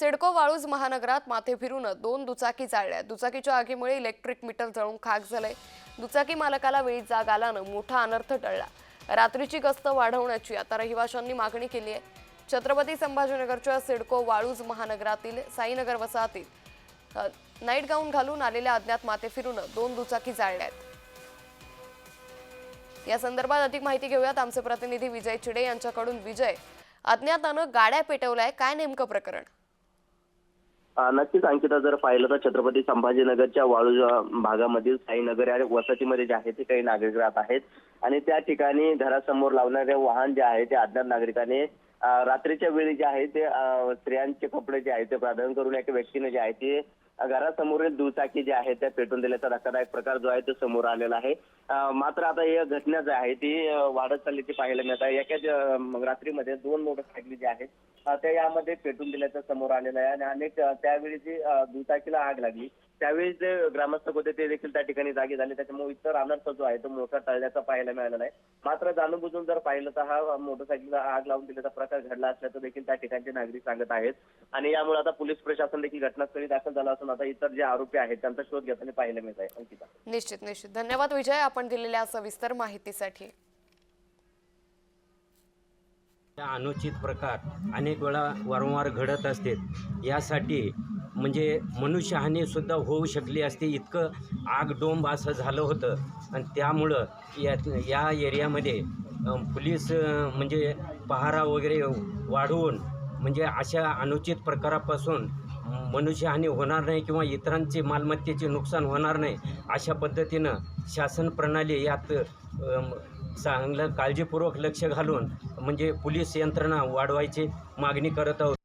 सिडको वाळूज महानगरात माथे फिरून दोन दुचाकी जाळल्या. दुचाकीच्या आगीमुळे इलेक्ट्रिक मीटर जळून खाक झालंय दुचाकी मालकाला वेळी जाग आल्यानं मोठा अनर्थ टळला. रात्रीची गस्त वाढवण्याची आता रहिवाशांनी मागणी केली आहे. छत्रपती संभाजीनगरच्या सिडको वाळूज महानगरातील साईनगर वसाहतीत नाईट गाऊन घालून आलेल्या अज्ञात माथे फिरून दोन दुचाकी जाळल्या आहेत. या संदर्भात अधिक माहिती घेऊयात आमचे प्रतिनिधी विजय चिडे यांच्याकडून. विजय अज्ञातानं गाड्या पेटवल्या काय नेमकं प्रकरण? नक्कीच अंकिता जर पाहिलं तर छत्रपती संभाजीनगरच्या वाळू भागामधील साईनगर या वसाहतीमध्ये जे आहे ते काही नागरिक राहत आहेत. आणि त्या ठिकाणी घरासमोर लावणारे वाहन जे आहे ते अज्ञात नागरिकाने रात्रीच्या वेळी जे आहे ते स्त्रियांचे कपडे जे आहेत ते प्राधान्य करून एका व्यक्तीने जे आहे ते घरासमोरील दुचाकी जी आहे त्या पेटून दिल्याचा धक्कादायक प्रकार जो आहे तो समोर आलेला आहे. मात्र आता या घटना जी आहे ती वाढत चालल्याची पाहायला मिळत आहे. एकाच रात्रीमध्ये दोन मोटरसायकली जे आहेत त्या यामध्ये पेटून दिल्याचं समोर आलेलं आहे आणि अनेक त्यावेळी जी दुचाकीला आग लागली त्यावेळी जे ग्रामस्थ होते ते देखील त्या ठिकाणी जागे झाले. त्याच्यामुळे इतर अनर्थ जो आहे तो मोठा टळल्याचा पाहायला मिळालेला आहे. मात्र जाणून जर पाहिलं तर हा मोटरसायकलला आग लावून दिल्याचा प्रकार घडला असल्याचं देखील त्या ठिकाणचे नागरिक सांगत आहेत. आणि यामुळे आता पोलीस प्रशासन देखील घटनास्थळी दाखल झालं असून आता इतर जे आरोपी आहेत त्यांचा शोध घेताना पाहायला मिळत आहे. अंकिता. निश्चित निश्चित. धन्यवाद विजय आपण दिलेल्या सविस्तर माहितीसाठी. या अनुचित प्रकार अनेक वेळा वारंवार घडत असते यासाठी म्हणजे मनुष्यहानीसुद्धा होऊ शकली असते. इतकं आगडोंब असं झालं होतं. आणि त्यामुळं या या एरियामध्ये अं, पोलीस म्हणजे पहारा वगैरे वाढवून म्हणजे अशा अनुचित प्रकारापासून मनुष्यहानी होणार नाही किंवा इतरांचे मालमत्तेचे नुकसान होणार नाही अशा पद्धतीनं शासन प्रणाली यात चांगलं काळजीपूर्वक लक्ष घालून म्हणजे पोलीस यंत्रणा वाढवायची मागणी करत आहोत.